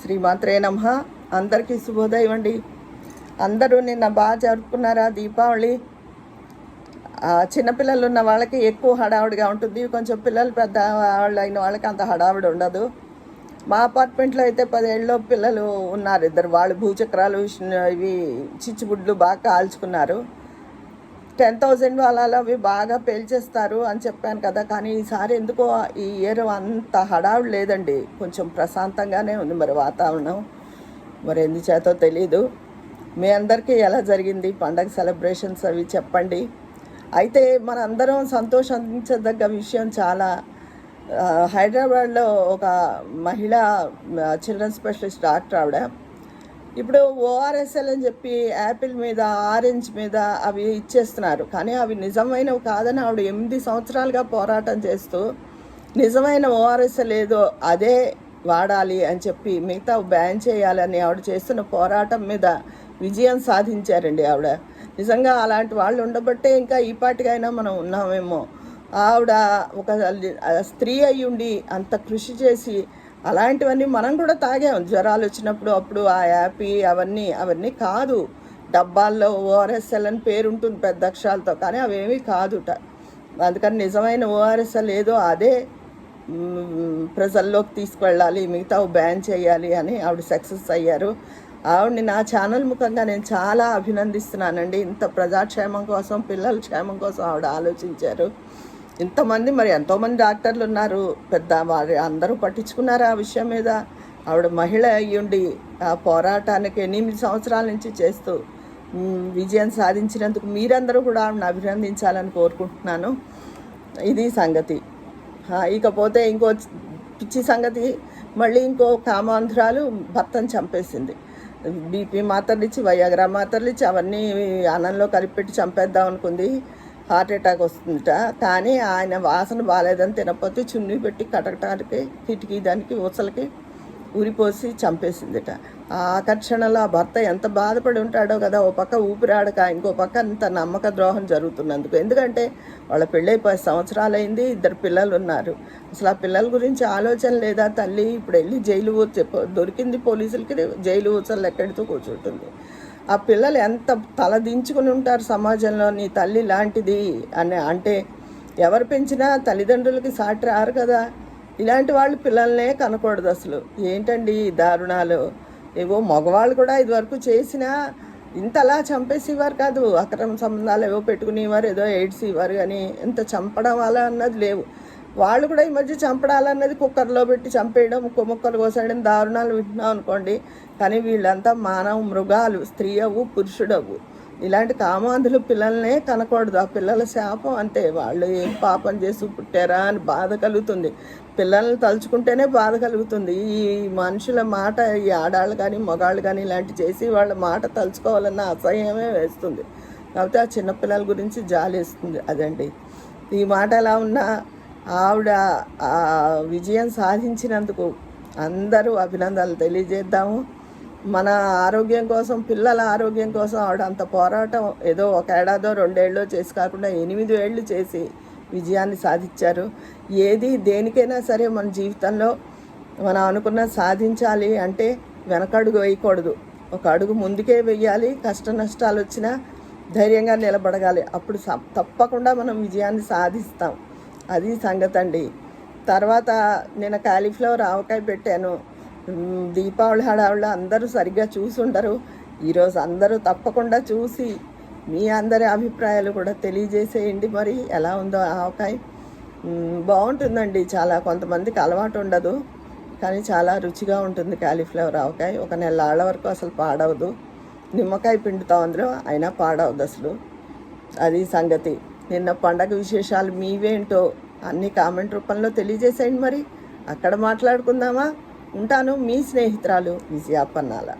శ్రీమాత్రే నమ. అందరికీ శుభోదయం అండి అందరూ నిన్న బాగా జరుపుకున్నారా దీపావళి? చిన్నపిల్లలు ఉన్న వాళ్ళకి ఎక్కువ హడావుడిగా ఉంటుంది. కొంచెం పిల్లలు పెద్ద వాళ్ళు అయిన వాళ్ళకి అంత హడావుడి ఉండదు. మా అపార్ట్మెంట్లో అయితే పదేళ్ళలో పిల్లలు ఉన్నారు ఇద్దరు. వాళ్ళు భూచక్రాలు ఇవి చిచ్చుబుడ్లు బాగా కాల్చుకున్నారు. టెన్ థౌజండ్ వాళ్ళలో అవి బాగా పేల్చేస్తారు అని చెప్పాను కదా. కానీ ఈసారి ఎందుకో ఈ ఇయర్ అంత హడావుడు లేదండి. కొంచెం ప్రశాంతంగానే ఉంది మరి వాతావరణం. మరి ఎందుచేతో తెలీదు. మీ అందరికీ ఎలా జరిగింది? పండగ సెలబ్రేషన్స్ అవి చెప్పండి. అయితే మనందరం సంతోషించదగ్గ విషయం చాలా హైదరాబాద్లో ఒక మహిళా చిల్డ్రన్ స్పెషలిస్ట్ డాక్టర్ ఆవిడ ఇప్పుడు ఓఆర్ఎస్ఎల్ అని చెప్పి యాపిల్ మీద ఆరెంజ్ మీద అవి ఇచ్చేస్తున్నారు. కానీ అవి నిజమైనవి కాదని ఆవిడ ఎనిమిది సంవత్సరాలుగా పోరాటం చేస్తూ నిజమైన ఓఆర్ఎస్ఎల్ ఏదో అదే వాడాలి అని చెప్పి మిగతా బ్యాన్ చేయాలని ఆవిడ చేస్తున్న పోరాటం మీద విజయం సాధించారండి ఆవిడ. నిజంగా అలాంటి వాళ్ళు ఉండబట్టే ఇంకా ఈ పాటికైనా మనం ఉన్నామేమో. ఆవిడ ఒక స్త్రీ అయి ఉండి అంత కృషి చేసి అలాంటివన్నీ మనం కూడా తాగాం. జ్వరాలు వచ్చినప్పుడు అప్పుడు ఆ యాపీ అవన్నీ అవన్నీ కాదు. డబ్బాల్లో ఓఆర్ఎస్ఎల్ అని పేరు ఉంటుంది పెద్ద అక్షరాలతో కానీ అవేమీ కాదుట అందుకని నిజమైన ఓఆర్ఎస్ఎల్ ఏదో అదే ప్రజల్లోకి తీసుకువెళ్ళాలి మిగతా బ్యాన్ చేయాలి అని ఆవిడ సక్సెస్ అయ్యారు. ఆవిడని నా ఛానల్ ముఖంగా నేను చాలా అభినందిస్తున్నానండి. ఇంత ప్రజాక్షేమం కోసం పిల్లల క్షేమం కోసం ఆవిడ ఆలోచించారు. ఇంతమంది మరి ఎంతోమంది డాక్టర్లు ఉన్నారు. పెద్ద వారి అందరూ పట్టించుకున్నారు ఆ విషయం మీద. ఆవిడ మహిళ అయ్యుండి ఆ పోరాటానికి ఎనిమిది సంవత్సరాల నుంచి చేస్తూ విజయం సాధించినందుకు మీరందరూ కూడా ఆవిడని అభినందించాలని కోరుకుంటున్నాను. ఇది సంగతి. ఇకపోతే ఇంకో పిచ్చి సంగతి మళ్ళీ ఇంకో కామాంధ్రాలు భర్తను చంపేసింది. బీపీ మాత్రలు ఇచ్చి వయాగ్రా మాత్రలు ఇచ్చి అవన్నీ అన్నంలో కలిపెట్టి చంపేద్దాం అనుకుంది. హార్ట్ అటాక్ వస్తుందట. కానీ ఆయన వాసన బాగాలేదని తినకపోతే చున్నీ పెట్టి కటకటానికి కిటికీ దానికి ఊసలకి ఉరిపోసి చంపేసిందిట. ఆ ఆకర్షణలో ఆ భర్త ఎంత బాధపడి ఉంటాడో కదా ఓ పక్క ఊపిరాడక ఇంకో పక్క అంత నమ్మక ద్రోహం జరుగుతున్నందుకు. ఎందుకంటే వాళ్ళ పెళ్ళై పది సంవత్సరాలైంది ఇద్దరు పిల్లలు ఉన్నారు. అసలు ఆ పిల్లల గురించి ఆలోచన లేదా తల్లి ఇప్పుడు వెళ్ళి జైలు ఊచ దొరికింది పోలీసులకి జైలు ఊచలు ఎక్కడితో కూర్చుంటుంది. ఆ పిల్లలు ఎంత తలదించుకుని ఉంటారు సమాజంలో నీ తల్లి లాంటిది అని అంటే ఎవరు పెంచినా తల్లిదండ్రులకి సాటి రారు కదా. ఇలాంటి వాళ్ళు పిల్లల్నే కనకూడదు అసలు. ఏంటండి ఈ దారుణాలు? ఏవో మగవాళ్ళు కూడా ఇదివరకు చేసినా ఇంతలా చంపేసేవారు కాదు. అక్రమ సంబంధాలు ఏవో పెట్టుకునేవారు ఏదో ఎయిడ్స్ ఇవ్వరు కానీ ఇంత చంపడం అలా అన్నది లేవు. వాళ్ళు కూడా ఈ మధ్య చంపడాలన్నది కుక్కర్లో పెట్టి చంపేయడం ముక్కలు కోసేయడం దారుణాలు వింటున్నాం అనుకోండి. కానీ వీళ్ళంతా మానవ మృగాలు స్త్రీ అవ్వు పురుషుడవు. ఇలాంటి కామాంధులు పిల్లల్నే కనకూడదు. ఆ పిల్లల శాపం అంతే వాళ్ళు ఏం పాపం చేసి పుట్టారా అని బాధ కలుగుతుంది. పిల్లల్ని తలుచుకుంటేనే బాధ కలుగుతుంది. ఈ మనుషుల మాట ఈ ఆడాళ్ళు కానీ మగాళ్ళు కానీ ఇలాంటి చేసి వాళ్ళ మాట తలుచుకోవాలన్న అసహ్యమే వేస్తుంది. కాకపోతే ఆ చిన్నపిల్లల గురించి జాలేస్తుంది అదండి. ఈ మాట ఎలా ఉన్నా ఆవిడ ఆ విజయం సాధించినందుకు అందరూ అభినందనలు తెలియజేద్దాము. మన ఆరోగ్యం కోసం పిల్లల ఆరోగ్యం కోసం ఆవిడ అంత పోరాటం ఏదో ఒక ఏడాదో రెండేళ్ళో చేసి కాకుండా ఎనిమిది ఏళ్ళు చేసి విజయాన్ని సాధించారు. ఏది దేనికైనా సరే మన జీవితంలో మనం అనుకున్న సాధించాలి అంటే వెనకడుగు వేయకూడదు. ఒక అడుగు ముందుకే వెయ్యాలి కష్ట నష్టాలు వచ్చినా ధైర్యంగా నిలబడగాలి. అప్పుడు తప్పకుండా మనం విజయాన్ని సాధిస్తాం. అది సంగతి అండి తర్వాత నేను కాలీఫ్లవర్ ఆవకాయ పెట్టాను. దీపావళి హడావుళ్ళు అందరూ సరిగ్గా చూసి ఉండరు ఈరోజు అందరూ తప్పకుండా చూసి మీ అందరి అభిప్రాయాలు కూడా తెలియజేసేయండి మరి. ఎలా ఉందో ఆవకాయ. బాగుంటుందండి. చాలా కొంతమందికి అలవాటు ఉండదు. కానీ చాలా రుచిగా ఉంటుంది కాలీఫ్లవర్ ఆవకాయ. ఒక నెల వరకు అసలు పాడవదు. నిమ్మకాయ పిండుతాం అందులో అయినా పాడవద్దు అసలు. అది సంగతి. నిన్న పండగ విశేషాలు మీవేంటో అన్ని కామెంట్ రూపంలో తెలియజేసేయండి మరి. అక్కడ మాట్లాడుకుందామా? ఉంటాను మీ స్నేహితురాలు విజయాపన్నాల.